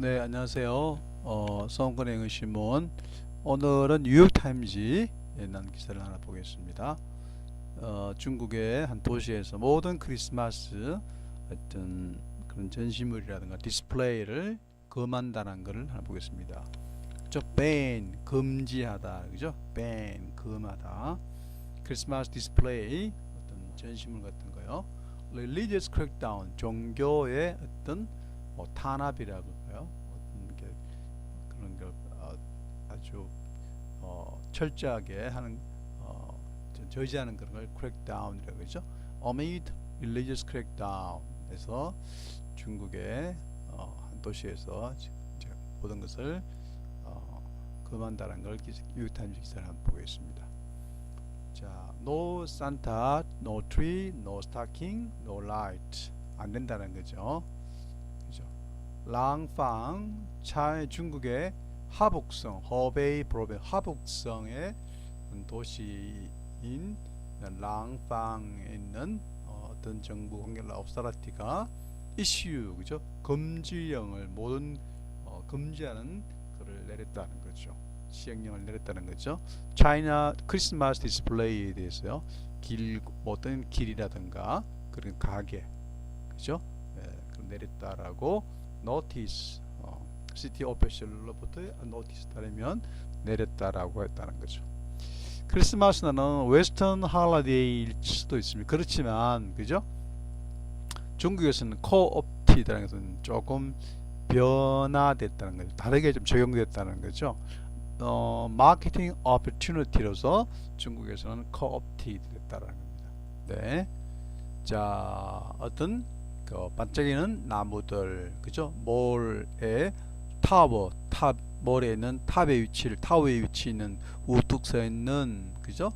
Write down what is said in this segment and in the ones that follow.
네, 안녕하세요. 어, 성권행의 신문. 오늘은 뉴욕타임즈에 난 기사를 하나 보겠습니다. 어, 중국의 한 도시에서 모든 크리스마스 어떤 그런 전시물이라든가 디스플레이를 금한다는 것을 하나 보겠습니다. 저 ban 금지하다 그죠? ban 금하다. 크리스마스 디스플레이 어떤 전시물 같은 거요. religious crackdown 종교의 어떤 뭐 탄압이라고 아주 어, 철저하게 하는 어, 저- 저지하는 그런 걸 crackdown이라고 그러죠. amid religious crackdown에서 중국의 어, 한 도시에서 지- 이제 모든 것을 어, 금한다는 걸 뉴욕타임즈 기사를 한번 보겠습니다. 자, no Santa, no tree, no stocking, no light 안 된다는 거죠. 그죠? 랑팡 차 중국의 하북성 허베이 프로빈 하북성의 도시인 랑팡에 있는 어, 어떤 정부 관계라 옵사라티가 이슈 그죠? 금지령을 모든 어, 금지하는 그를 내렸다는 거죠. 시행령을 내렸다는 거죠. 차이나 크리스마스 디스플레이에 대해서요. 길 어떤 길이라든가 그런 가게 그죠? 예, 그 내렸다라고 어, 시티 오피셜로부터 노티스 따르면 내렸다라고 했다는 거죠. 크리스마스는 웨스턴 할리데이일 수도 있습니다. 그렇지만 그죠? 중국에서는 코옵티드라는 것은 조금 변화됐다는 거죠. 다르게 좀 적용됐다는 거죠. 어, 마케팅 오퍼튜니티로서 중국에서는 코옵티드 됐다는 겁니다. 네. 자, 어떤 그 반짝이는 나무들 그죠 몰에 타워 탑 있는 탑의 위치를 타워의 위치 있는 우뚝 서 있는 그죠?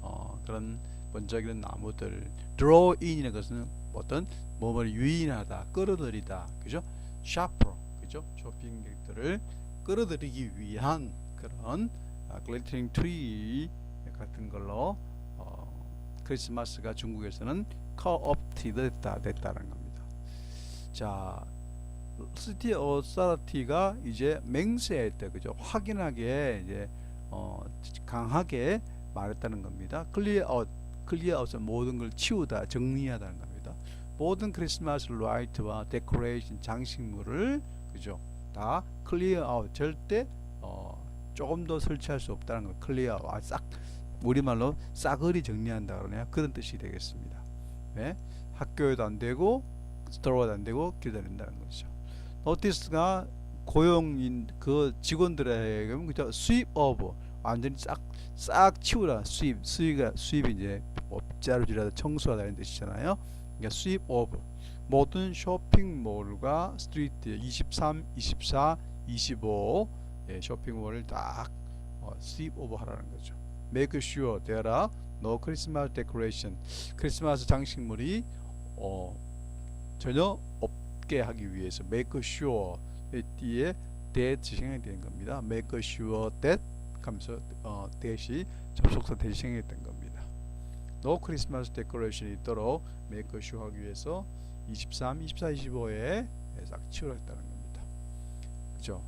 어, 그런 번쩍이는 나무들. In이라는 것은 어떤 몸을 유인하다 끌어들이다 그죠? 샤프로 그죠? 쇼핑객들을 끌어들이기 위한 그런 아, 글리터링 트리 같은 걸로 어, 크리스마스가 중국에서는 커업티드 됐다 됐다는 겁니다. 자, 시티 어사리티가 이제 맹세했다 그죠? 확인하게 이제 어, 강하게 말했다는 겁니다. 클리어 아웃, 클리어 아웃은 모든 걸 치우다, 정리하다는 겁니다. 모든 크리스마스 라이트와 데코레이션 장식물을 그죠? 다 클리어 아웃 절대 어, 조금 더 설치할 수 없다는 거. 클리어 아웃 아, 싹 우리말로 싸그리 정리한다 그러냐 그런 뜻이 되겠습니다. 네? 학교에도 안 되고 스토어도 안 되고 된다는 거죠. 노티스가 고용인 그 직원들에게 그죠 수입 오브 완전히 싹 싹 치우라 수입 수입가 수입이 이제 뭐 자루질하다 청소하다 이런 뜻이잖아요. 그러니까 수입 오브 모든 쇼핑몰과 스트리트 23, 24, 25 예, 쇼핑몰을 딱 어, 수입 오브 하라는 거죠. Make sure there are no Christmas decoration. 크리스마스 장식물이 어, 전혀 없게 하기 위해서 make sure 뒤에 that 생각이 되는 겁니다. make sure that 하면서 어, that이 접속사 대시 생각이 된 겁니다. no Christmas decoration이 있도록 make sure 하기 위해서 23, 24, 25에 싹 치우랬다는 겁니다. 그죠?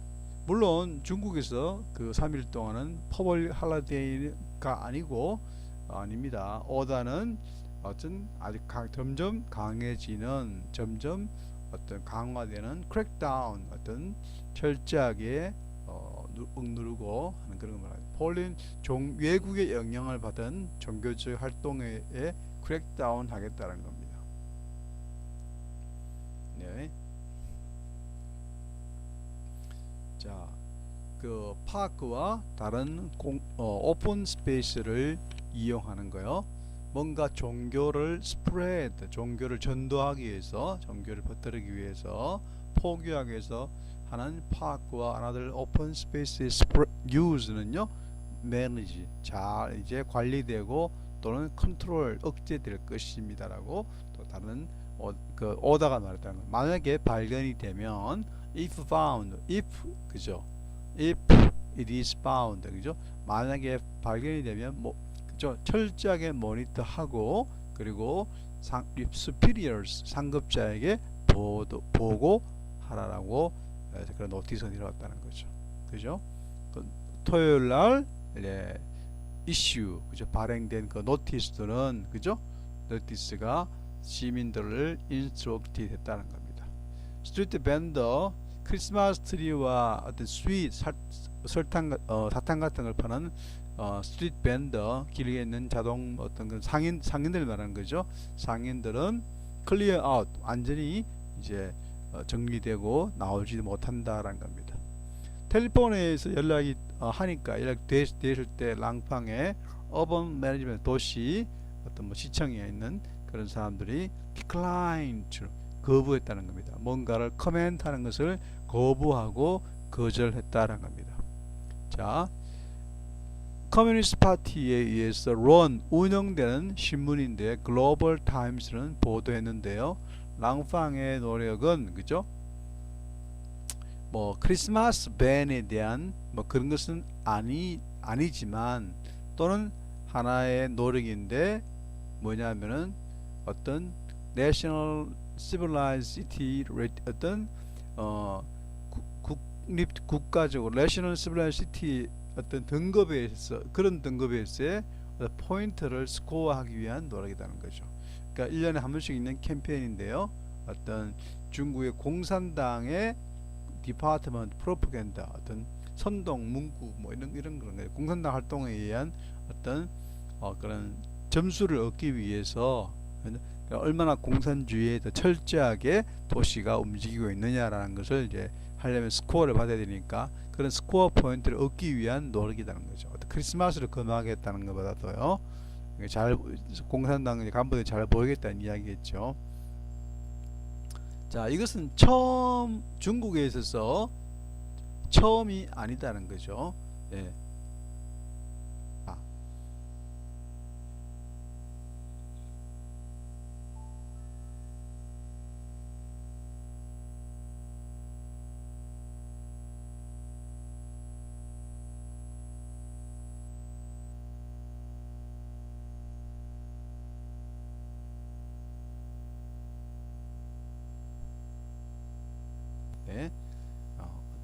물론 중국에서 그 3일 동안은 퍼블 할라데이가 아니고 어, 아닙니다. 오다는 어떤 아주 강, 점점 강해지는 점점 어떤 강화되는 크랙다운 어떤 철저하게 어, 누, 억누르고 하는 그런 걸 폴린 종 외국의 영향을 받은 종교적 활동에 크랙다운 하겠다는 겁니다. 네. 자, 그 파크와 다른 공, 어, 오픈 스페이스를 이용하는 거요. 뭔가 종교를 스프레드, 종교를 전도하기 위해서, 종교를 퍼뜨리기 위해서, 포교하기 위해서 하는 파크와 하나들 오픈 스페이스의 유즈는요, 매니지, 잘 이제 관리되고 또는 컨트롤, 억제될 것입니다라고 또 다른 어, 그 오다가 말했다는 거. 만약에 발견이 되면 if found, if 그죠? if it is found, 그죠? 만약에 발견이 되면 뭐? 철저하게 모니터하고 그리고 상, superiors 상급자에게 보도, 보고 하라라고 에, 그런 노티스가 내려왔다는 거죠. 그죠? 그 토요일 날 예, 이슈 그죠? 발행된 그 노티스들은 그죠? 노티스가 시민들을 인스트럭트 했다는 겁니다. 스트리트 밴더 크리스마스 트리와 어떤 스윗 살, 설탕 어, 사탕 같은 걸 파는 어, 스트리트 밴더 길에 있는 자동 어떤 그 상인 상인들 말하는 거죠. 상인들은 클리어 아웃 완전히 이제 어, 정리되고 나오지 못한다라는 겁니다. 텔레폰에서 연락이 어, 하니까 연락 됐을 때 랑팡의 어번 매니지먼트 도시 어떤 뭐 시청에 있는 그런 사람들이 decline 거부했다는 겁니다. 뭔가를 커멘트하는 것을 거부하고 거절했다는 겁니다. 자, 커뮤니스트 파티에 의해서 런 운영되는 신문인데 글로벌 타임스는 보도했는데요. 랑팡의 노력은 그죠? 뭐 크리스마스 밴에 대한 뭐 그런 것은 아니 아니지만 또는 하나의 노력인데 뭐냐면은 어떤 civilized city rate- 어떤 어 국- 국립 국가적으로 civilized city 어떤 등급에서 그런 등급에서의 어떤 포인트를 스코어하기 위한 노력이라는 거죠. 그러니까 1년에 한 번씩 있는 캠페인인데요. 어떤 중국의 공산당의 디파트먼트 프로파간다 어떤 선동 문구 뭐 이런 이런 그런 거예요. 공산당 활동에 의한 어떤 어 그런 점수를 얻기 위해서 얼마나 공산주의에 더 철저하게 도시가 움직이고 있느냐라는 것을 이제 하려면 스코어를 받아야 되니까 그런 스코어 포인트를 얻기 위한 노력이라는 거죠. 크리스마스를 금하겠다는 것보다도요. 잘 공산당 간부들이 잘 보이겠다는 이야기겠죠. 자, 이것은 처음 중국에 있어서 처음이 아니다는 거죠. 예.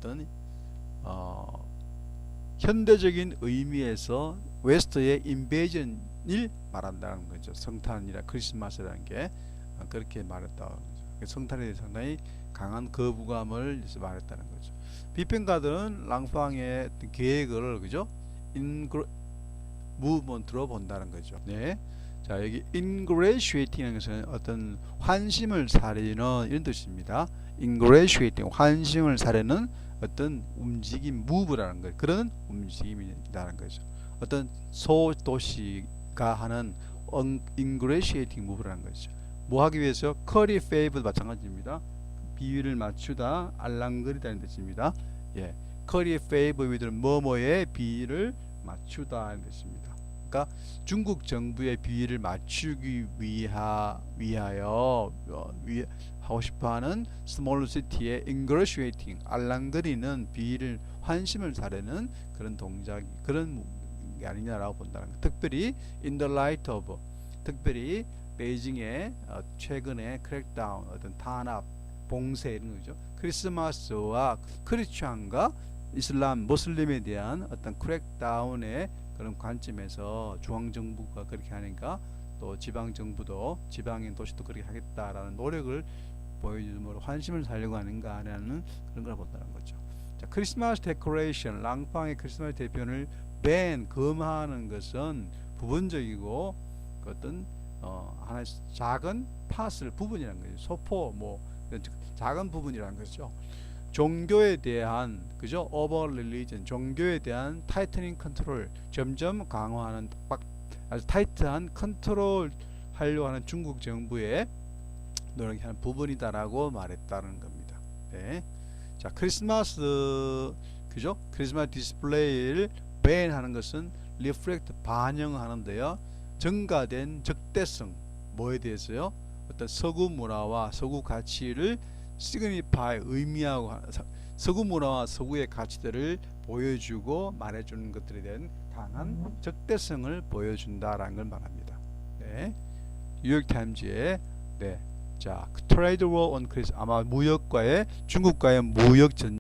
어, 어떤 어, 현대적인 의미에서 웨스트의 인베이전을 말한다는 거죠. 성탄이라 크리스마스라는 게 어, 그렇게 말했다. 그 성탄에 대해 상당히 강한 거부감을 말했다는 거죠. 비평가들은 랑팡의 계획을 그죠? 인그로 무브먼트로 본다는 거죠. 네. 자 여기 ingratiating이라는 것은 어떤 환심을 사리는 이런 뜻입니다. ingratiating 환심을 사려는 어떤 움직임 무브라는 거 그런 움직임이라는 거죠. 어떤 소도시가 하는 ingratiating 무브라는 거죠. 뭐 하기 위해서 curry favor 마찬가지입니다. 비율을 맞추다 알랑거리다는 뜻입니다. 예, curry with 뭐뭐의 비율을 맞추다는 뜻입니다. 그러니까 중국 정부의 비율을 맞추기 위하 위하여 어, 위, 하고 싶어하는 스몰 시티의 ingratiating 알랑거리는 비를 환심을 사려는 그런 동작 그런 게 아니냐라고 본다는 거. 특별히 in the light of 특별히 베이징의 어, 최근에 크랙다운 어떤 탄압 봉쇄 이런 거죠. 크리스마스와 크리스찬과 이슬람 모슬림에 대한 어떤 크랙다운의 그런 관점에서 중앙 정부가 그렇게 하니까 또 지방 정부도 지방인 도시도 그렇게 하겠다라는 노력을 보여주므로 환심을 살려고 하는가 하는 그런 걸 본다는 거죠. 자, 크리스마스 데코레이션, 랑팡의 크리스마스 대표를 밴, 금하는 것은 부분적이고 그 어떤 어, 하나의 작은 파슬 부분이라는 거죠. 소포 뭐 작은 부분이라는 거죠. 종교에 대한 그죠? 오버 릴리전 종교에 대한 타이트닝 컨트롤 점점 강화하는 빡 아주 타이트한 컨트롤 하려고 하는 중국 정부의 노력이 하는 부분이다라고 말했다는 겁니다. 네. 자, 크리스마스 그죠? 크리스마스 디스플레이를 밴하는 것은 리프렉트 반영하는데요. 증가된 적대성 뭐에 대해서요? 어떤 서구 문화와 서구 가치를 시그니파이 의미하고 서구 문화와 서구의 가치들을 보여주고 말해주는 것들에 대한 강한 적대성을 보여준다라는 걸 말합니다. 네. 뉴욕 타임즈의 네. 자, 트레이드 워 온 크리스 아마 무역과의 중국과의 무역 전